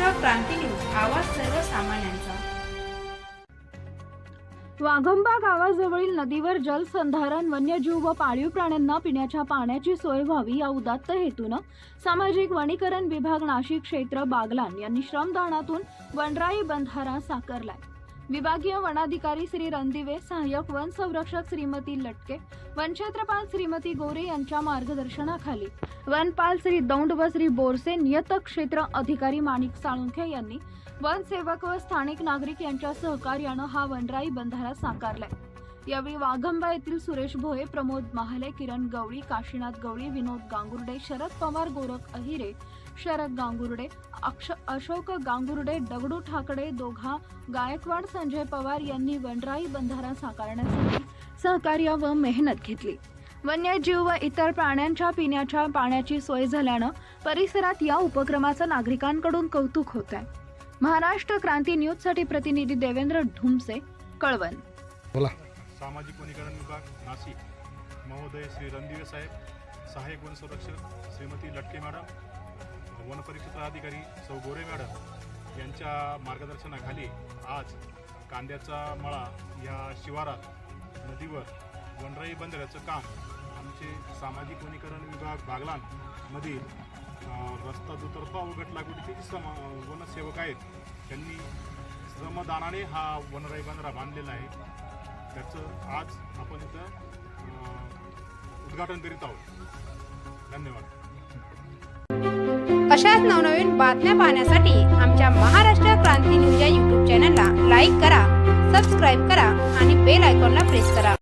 Maharashtra Kranti news आवाज सर्वसामान्यांचा वाघंबा गावाजवळील नदीवर जलसंधारण वन्यजीव व पाळीव प्राण्यांना पिण्याच्या पाण्याची सोय व्हावी या उदात्त हेतूनं सामाजिक वनीकरण विभाग नाशिक क्षेत्र बागलान यांनी श्रमदानातून वनराई बंधारा साकारलाय. विभागीय वनाधिकारी श्री रणदिवे सहाय्यक वन संरक्षक श्रीमती लटके वनक्षेत्रपाल श्रीमती गोरे यांच्या मार्गदर्शनाखाली. वनपाल श्री दौंड व श्री बोरसे नियत क्षेत्र अधिकारी माणिक साळुंखे यांनी वनसेवक व स्थानिक नागरिक यांच्या सहकार्यानं हा वनराई बंधारा साकारलाय. यावेळी वाघंबा येथील सुरेश भोये प्रमोद महाले किरण गवळी काशीनाथ गवळी विनोद गांगुर्डे शरद पवार गोरख अहिरे शरद गांगुर्डे अक्ष अशोक गांगुर्डे दगडू ठाकडे दोघा गायकवाड संजय पवार यांनी वनराई बंधारा साकारण्यासाठी सहकार्य व मेहनत घेतली. वन्यजीव व इतर प्राण्यांच्या पिण्याच्या पाण्याची सोय झाल्यानं परिसरात या उपक्रमाचं नागरिकांकडून कौतुक होत आहे महाराष्ट्र क्रांती न्यूजसाठी प्रतिनिधी देवेंद्र ढुमसे कळवण. सामाजिक वनीकरण विभाग नाशिक. महोदय श्री रणदिवे साहेब सहाय्यक वन संरक्षक श्रीमती लटके मॅडम वनपरिक्षेत्र अधिकारी सौ गोरे मॅडम यांच्या मार्गदर्शनाखाली आज कांद्याचा मळा या शिवारात नदीवर वनराई बंदराचं काम आमचे सामाजिक वनीकरण विभाग बागलांमधील अं, रस्ता दुतर्फा व गट लागवडीचे जे सम वनसेवक आहेत त्यांनी श्रमदानाने हा वनराई बंदरा बांधलेला आहे. त्याचं आज आपण इथं उद्घाटन करीत आहोत. धन्यवाद. अशाच नवनवीन बातम्या पाहण्यासाठी आमच्या महाराष्ट्र क्रांती न्यूज या यूट्यूब चॅनलला लाईक करा सबस्क्राईब करा आणि बेल आयकॉनला प्रेस करा.